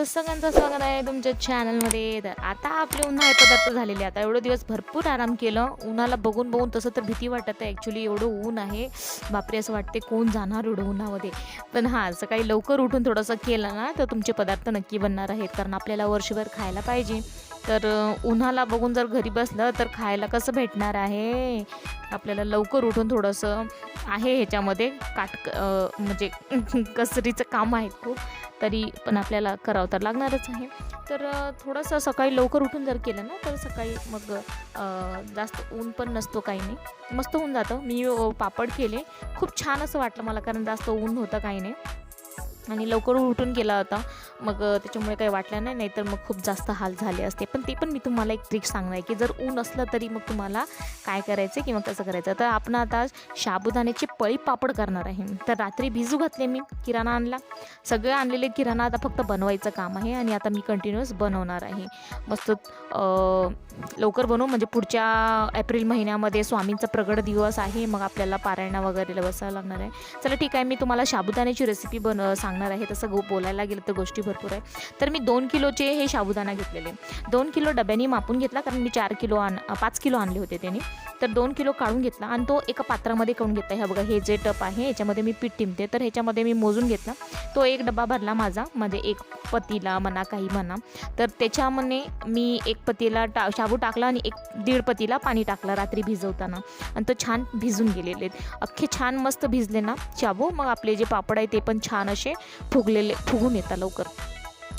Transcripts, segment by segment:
तुमचं सगळ्यांचं स्वागत आहे तुमच्या चॅनलमध्ये तर आता आपले उन्हाळे पदार्थ झालेले आता एवढं दिवस भरपूर आराम केलं. उन्हाला बघून बघून तसं तर भीती वाटत आहे. ॲक्च्युली एवढं ऊन आहे. बापरे असं वाटते कोण जाणार एवढं उन्हामध्ये. पण हां सकाळी लवकर उठून थोडंसं केलं ना तर तुमचे पदार्थ नक्की बनणार आहेत. कारण आपल्याला वर्षभर खायला पाहिजे. तर उन्हाला बघून जर घरी बसलं तर खायला कसं भेटणार आहे? आपल्याला लवकर उठून थोडंसं आहे ह्याच्यामध्ये. काट म्हणजे कसरीचं काम आहे खूप. तरी पण आपल्याला करावं तर लागणारच आहे. तर थोडंसं सकाळी लवकर उठून जर केलं ना तर सकाळी मग जास्त ऊन पण नसतो काही नाही. मस्त होऊन जातं. मी पापड केले. खूप छान असं वाटलं मला कारण जास्त ऊन होतं काही नाही. आणि लवकर उठून गेला होता. मग त्याच्यामुळे काही वाटलं नाही नाहीतर मग खूप जास्त हाल झाले असते. पण ते पण मी तुम्हाला एक ट्रिक सांगणार आहे की जर ऊन असलं तरी मग तुम्हाला काय करायचं किंवा कसं करायचं तर आपण आता साबुदाण्याचे पळी पापड करणार आहे. तर रात्री भिजू घातले मी किराणा आणला. सगळे आणलेले किराणा आता फक्त बनवायचं काम आहे आणि आता मी कंटिन्युअस बनवणार आहे. मस्त लवकर बनवू. म्हणजे पुढच्या एप्रिल महिन्यामध्ये स्वामींचा प्रगड दिवस आहे. मग आपल्याला पारायणा वगैरे बसावं लागणार आहे. चला ठीक आहे. मी तुम्हाला साबुदाण्याची रेसिपी बन सांग सांगणार आहे तसं गो बोलायला गेलं तर गोष्टी भरपूर आहे. तर मी दोन किलोचे हे साबुदाणा घेतलेले. दोन किलो डब्याने मापून घेतला कारण मी चार किलो आण पाच किलो आणले होते त्यांनी. तर दोन किलो काढून घेतला आणि तो एका पात्रामध्ये काढून घेतला. ह्या बघा हे जे टप आहे याच्यामध्ये मी पीठ टिमते. तर ह्याच्यामध्ये मी मोजून घेतला. तो एक डबा भरला माझा म्हणजे एक पतीला म्हणा काही म्हणा. तर त्याच्यामध्ये मी एक पतीला टा शाबू टाकला आणि एक दीड पतीला पाणी टाकलं रात्री भिजवताना. आणि तो छान भिजून गेलेले आहेत. अख्खे छान मस्त भिजले ना शाबू. मग आपले जे पापड आहे ते पण छान असे फुगलेले फुगून येतात लवकर.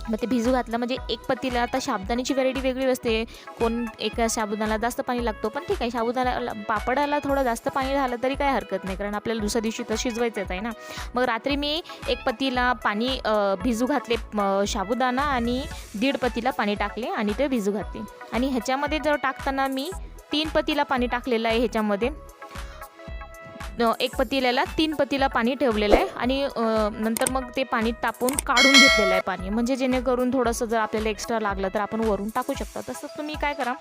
मग ते भिजू घातलं म्हणजे एक पतीला आता साबुदाण्याची व्हरायटी वेगळी असते. कोण एका साबुदाण्याला जास्त पाणी लागतो पण ठीक आहे साबुदाण्याला पापडाला थोडं जास्त पाणी झालं तरी काही हरकत नाही कारण आपल्याला दुसऱ्या दिवशी तर शिजवायचंच आहे ना. मग रात्री मी एक पतीला पाणी भिजू घातले साबुदाणा आणि दीड पतीला पाणी टाकले आणि ते भिजू घातले. आणि ह्याच्यामध्ये जर टाकताना मी तीन पतीला पाणी टाकलेलं आहे ह्याच्यामध्ये एक पतील्याला तीन पतीला पाणी ठेवलेलं आहे आणि नंतर मग ते पाणी तापून काढून घेतलेलं आहे पाणी. म्हणजे जेणेकरून थोडंसं जर आपल्याला एक्स्ट्रा लागलं तर आपण वरून टाकू शकता. तसंच तुम्ही काय करा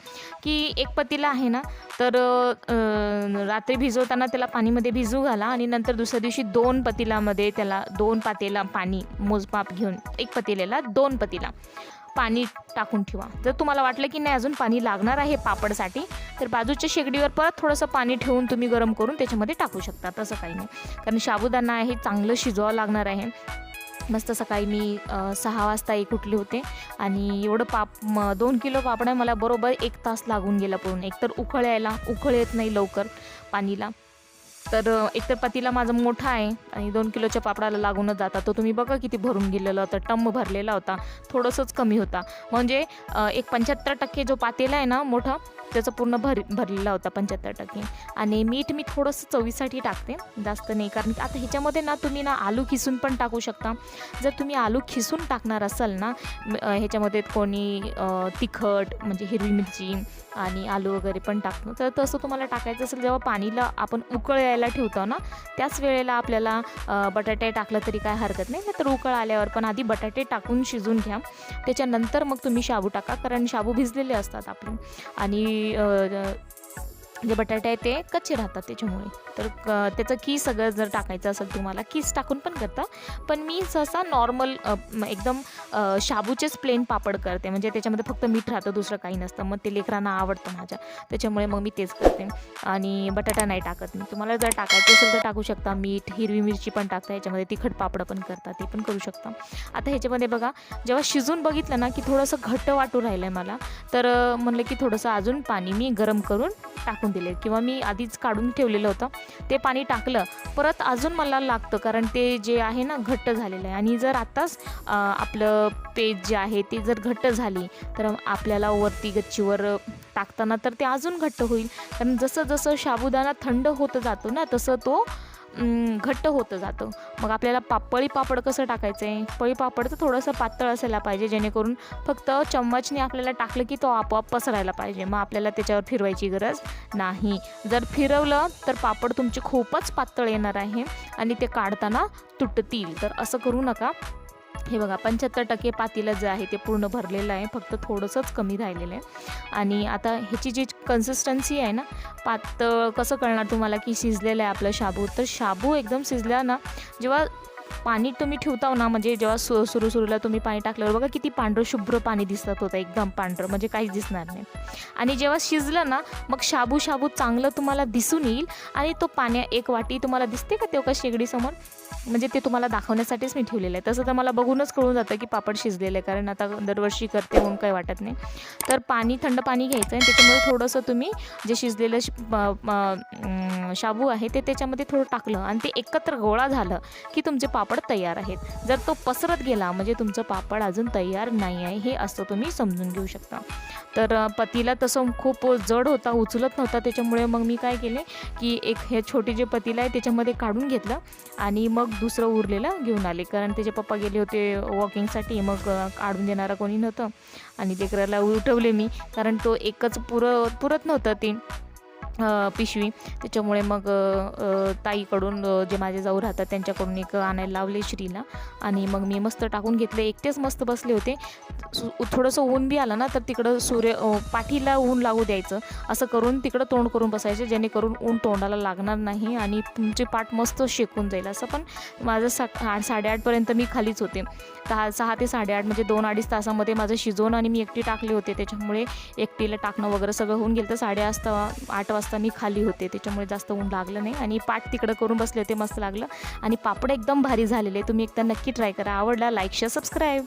की एक पतीला आहे ना तर रात्री भिजवताना त्याला पाणीमध्ये भिजू घाला आणि नंतर दुसऱ्या दिवशी दोन पतीलामध्ये त्याला दोन पातेला पाणी मोजमाप घेऊन एक पतीलेला दोन पतीला. पाणी टाकून ठेवा. जर तुम्हाला वाटलं की नाही अजून पाणी लागणार आहे पापडसाठी तर बाजूच्या शेगडीवर परत थोडंसं पाणी ठेवून तुम्ही गरम करून त्याच्यामध्ये टाकू शकता. तसं काही नाही. कारण साबुदाणा आहे चांगलं शिजवावं लागणार आहे. मस्त सकाळी मी सहा वाजता एक उठले होते आणि एवढं पाप म दोन किलो पापड आहे मला बरोबर एक तास लागून गेला पूर्ण एकतर उकळ यायला उकळ येत नाही लवकर पाणीला. तर एक एकतर पतीला माझा मोठा आहे आणि दोन किलोच्या पापडाला लागूनच जाता. तो तुम्ही बघा किती भरून गेलेला होता टम्म भरलेला होता थोडंसंच कमी होता. म्हणजे एक पंच्याहत्तर टक्के जो पातेला आहे ना मोठा त्याचं पूर्ण भर भरलेला होता पंच्याहत्तर टक्के. आणि मीठ मी थोडंसं चवीसाठी टाकते जास्त नाही कारण आता ह्याच्यामध्ये ना तुम्ही ना आलू खिसून पण टाकू शकता. जर तुम्ही आलू खिसून टाकणार असाल ना ह्याच्यामध्ये कोणी तिखट म्हणजे हिरवी मिरची आणि आलू वगैरे पण टाकणं तर तसं तुम्हाला टाकायचं असेल जेव्हा पाणीला आपण उकळ यायला ठेवतो ना त्याच वेळेला आपल्याला बटाटे टाकलं तरी काय हरकत नाही. तर उकळ आल्यावर पण आधी बटाटे टाकून शिजून घ्या. त्याच्यानंतर मग तुम्ही शाबू टाका कारण शाबू भिजलेले असतात आपले. आणि जे बटाटे आहे ते कच्चे राहतात त्याच्यामुळे. तर क- त्याचं कीस सगळं जर टाकायचं असेल तुम्हाला कीस टाकून पण करता. पण मी सहसा नॉर्मल एकदम शाबूचेच प्लेन पापड करते. म्हणजे त्याच्यामध्ये फक्त मीठ राहतं दुसरं काही नसतं. मग ते लेकरांना आवडतं माझ्या. त्याच्यामुळे मग मी तेच करते. आणि बटाटा नाही टाकत मी. तुम्हाला जर टाकायचं असेल तर टाकू शकता. मीठ हिरवी मिरची पण टाकता. याच्यामध्ये तिखट पापड पण करता. ते पण करू शकता. आता ह्याच्यामध्ये बघा जेव्हा शिजून बघितलं ना की थोडंसं घट्ट वाटू राहिलं आहे मला तर म्हणलं की थोडंसं अजून पाणी मी गरम करून टाकून दिले किंवा मी आधीच काढून ठेवलेलं होतं. ते पाणी टाकलं परत अजून मला लागतं कारण ते जे आहे ना घट्ट झालेलं आहे. आणि जर आत्ताच आपलं पेज जे आहे ते जर घट्ट झाली तर आपल्याला वरती गच्चीवर टाकताना तर ते अजून घट्ट होईल. कारण जसं जसं साबुदाणा थंड होत जातो ना तसं तो घट्ट होतं जातं. मग आपल्याला पापळी पापड कसं टाकायचं आहे? पळी पापड तर थोडंसं पातळ असायला पाहिजे जेणेकरून फक्त चम्मचने आपल्याला टाकलं की तो आपोआप पसरायला पाहिजे. मग आपल्याला त्याच्यावर फिरवायची गरज नाही. जर फिरवलं तर पापड तुमचे खूपच पातळ येणार आहे आणि ते काढताना तुटतील. तर असं करू नका. हे बघा पंच्याहत्तर टक्के पातीला जे आहे ते पूर्ण भरलेलं आहे. फक्त थोडंसंच कमी राहिलेलं आहे. आणि आता ह्याची जी कन्सिस्टन्सी आहे ना पातळ कसं कळणार तुम्हाला की शिजलेलं आहे आपलं शाबू? तर शाबू एकदम शिजला ना जेव्हा पाणी तुम्ही ठेवता ना म्हणजे जेव्हा सु सुरू सुरूला तुम्ही पाणी टाकल्यावर बघा किती पांढरं शुभ्र पाणी दिसत होतं एकदम पांढरं म्हणजे काहीच दिसणार नाही. आणि जेव्हा शिजलं ना मग शाबू शाबू चांगलं तुम्हाला दिसून येईल आणि तो पाण्या एक वाटी तुम्हाला दिसते का तेव्हा शेगडीसमोर म्हणजे ते तुम्हाला दाखवण्यासाठीच मी ठेवलेलं आहे. तसं तर मला बघूनच कळून जातं की पापड शिजलेलं आहे कारण आता दरवर्षी करते म्हणून काही वाटत नाही. तर पाणी थंड पाणी घ्यायचं आणि त्याच्यामध्ये थोडंसं तुम्ही जे शिजलेलं शाबू आहे ते त्याच्यामध्ये थोडं टाकलं आणि ते एकत्र गोळा झालं की तुमचे पापड पापड तयार आहेत. जर तो पसरत गेला म्हणजे तुमचं पापड अजून तयार नाही आहे हे असं तुम्ही समजून घेऊ शकता. तर पतीला तसं खूप जड होता उचलत नव्हता त्याच्यामुळे मग मी काय केले की एक हे छोटे जे पतीला आहे त्याच्यामध्ये काढून घेतलं आणि मग दुसरं उरलेलं घेऊन आले. कारण त्याचे पप्पा गेले होते वॉकिंगसाठी मग काढून देणारा कोणी नव्हतं. आणि लेकराला उठवले मी कारण तो एकच पुरं पुरत नव्हतं ते. पिशवी. त्याच्यामुळे मग ताईकडून जे माझे जाऊ राहतात त्यांच्याकडून एक आणायला लावले श्रीला. आणि मग मी मस्त टाकून घेतले. एकटेच मस्त बसले होते. सु- थोडंसं ऊन बी आलं ना तर तिकडं सूर्य पाठीला ऊन लागू द्यायचं. असं करून तिकडं तोंड करून बसायचं जेणेकरून ऊन तोंडाला लागणार नाही आणि तुमचे पाठ मस्त शेकून जाईल. असं पण माझं सा साडेआठपर्यंत मी खालीच होते. दहा सहा ते साडेआठ म्हणजे दोन अडीच तासामध्ये माझं शिजवून आणि मी एकटी टाकले होते. त्याच्यामुळे एकटीला टाकणं वगैरे सगळं होऊन गेलं तर साडे वाजता आठ वाजता मी खाली होते. त्याच्यामुळे जास्त ऊन लागलं नाही. आणि पाठ तिकडं करून बसले होते मस्त लागलं. आणि पापड एकदम भारी झालेले. तुम्ही एकदा नक्की ट्राय करा. आवडला लाईक शेअर सबस्क्राईब